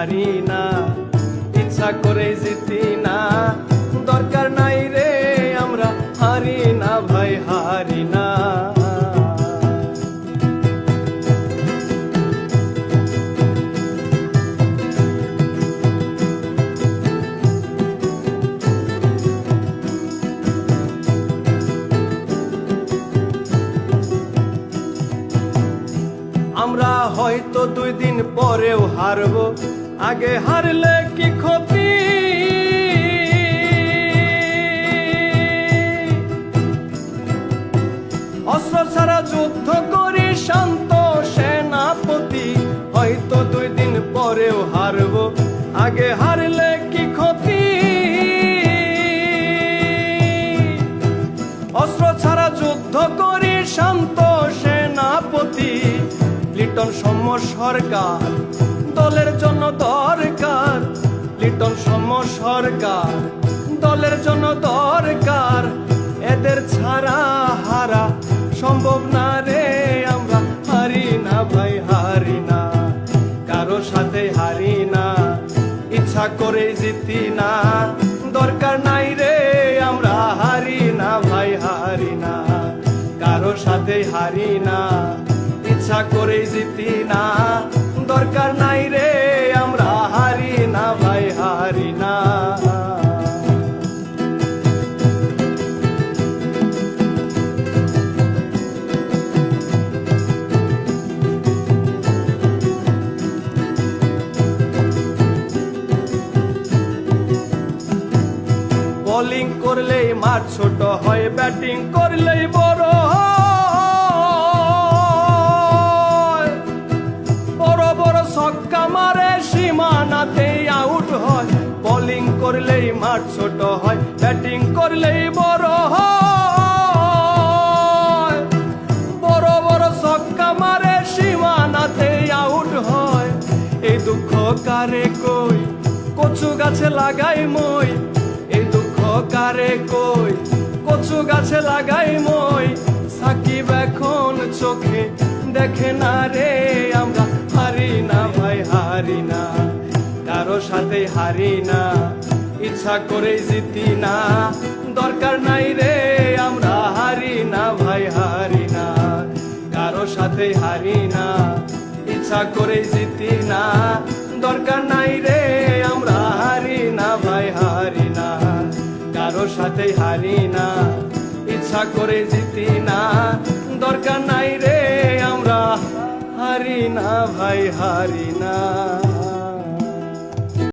হারি না। ইচ্ছা করে জিতি না। দরকার নাই রে, আমরা হারি না ভাই, হারি না। হয়তো দুই দিন পরেও হারবো। আগে হারলে কি ক্ষতি? অস্ত্র ছাড়া যুদ্ধ করি শান্ত সেনাপতি, হয়তো দুই দিন পরেও হারবো। আগে হারলে কি ক্ষতি? অস্ত্র ছাড়া যুদ্ধ করি শান্ত সেনাপতি লিটন সম সরকার, দলের জন্য দরকার। লিটন সম সরকার, দলের জন্য দরকার। এদের ছাড়া হারা সম্ভব না রে, আমরা হারি না ভাই, হারি না। কারও সাথে হারি না, ইচ্ছা করে জিতি না। দরকার নাই রে, আমরা হারি না ভাই, হারি না। কারও সাথে হারি না। ইচ্ছা করে জিতি না। দরকার নাই রে, আমরা হারি না ভাই, হারি না। বোলিং করলেই মাঠ ছোট হয় ব্যাটিং করলেই বড় হয়। বোলিং করলেই মাঠ ছোট হয় ব্যাটিং করলেই বড় হয়। বড় বড় ছক্কা মারে, সীমানাতেই আউট হয়। এই দুঃখ কারে কই? কচু গাছে লাগাই মই। এই দুঃখ কারে কই? কচু গাছে লাগাই মই। সাকিব এখন চোখে দেখে না রে, আমরা হারি না ভাই, হারি না। কারও সাথে হারি না। ইচ্ছা করে জিতি না। দরকার নাই রে, আমরা হারি না, ভাই হারি না। কারও সাথে হারি না, ইচ্ছা করে জিতি না। দরকার নাই রে, আমরা হারি না, ভাই হারি না। কারও সাথে হারি না, ইচ্ছা করে জিতি না। দরকার নাই রে, আমরা হারি না, ভাই হারি না।